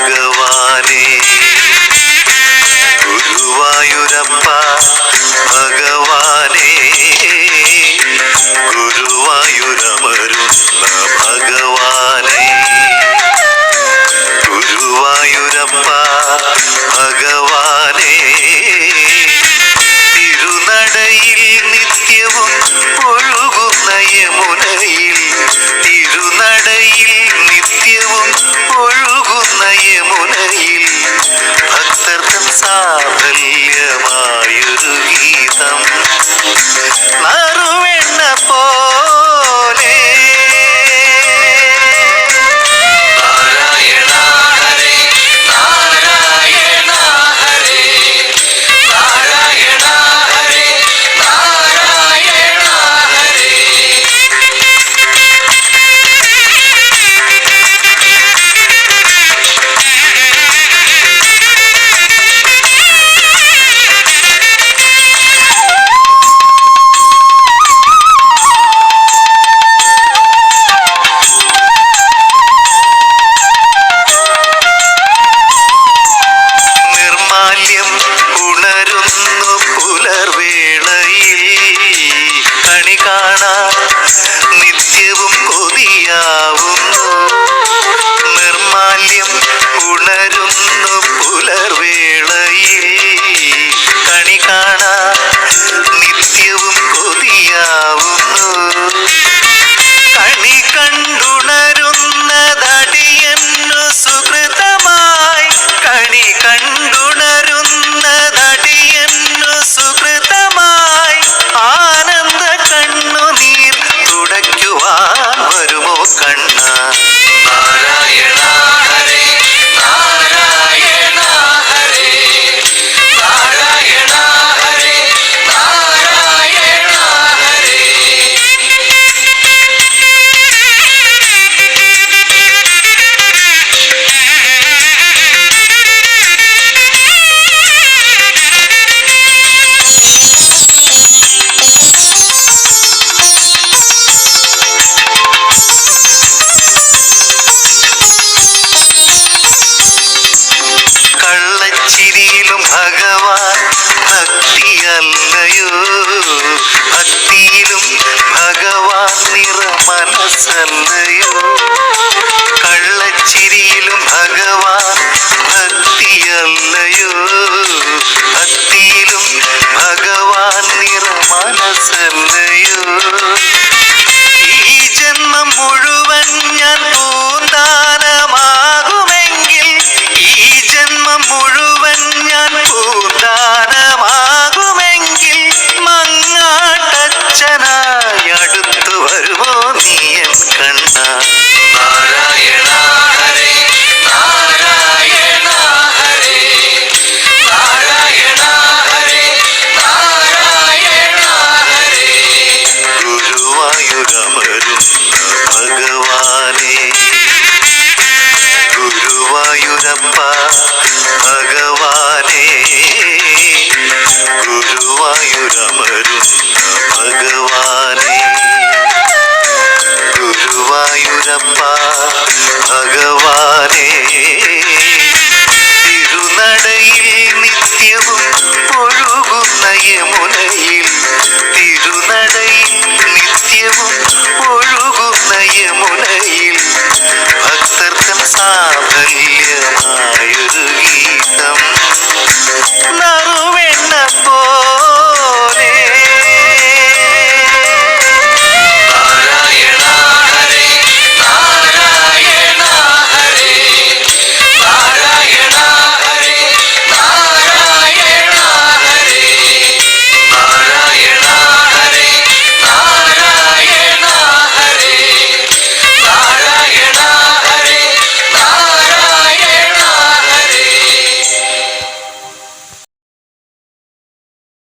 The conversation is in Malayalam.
ഭഗവാനെ ഗുരുവായൂരപ്പ ഭഗവാനെ. ഗുരുവായൂരമരുന്ന ഭഗവാനെ. ഗുരുവായൂരപ്പ ഭഗവാനെ. തിരുനടയിൽ നിത്യവും ഒഴുകുന്ന യമുനയിൽ തിരുനടയിൽ നിത്യവും ഒഴു பகவானே குருவாயூரப்பா பகவானே. குருவாயூரமரும் பகவானே. குருவாயூரப்பா பகவானே. திருநடையில் நித்தியமும் ஒழுகும் நயமுனையில்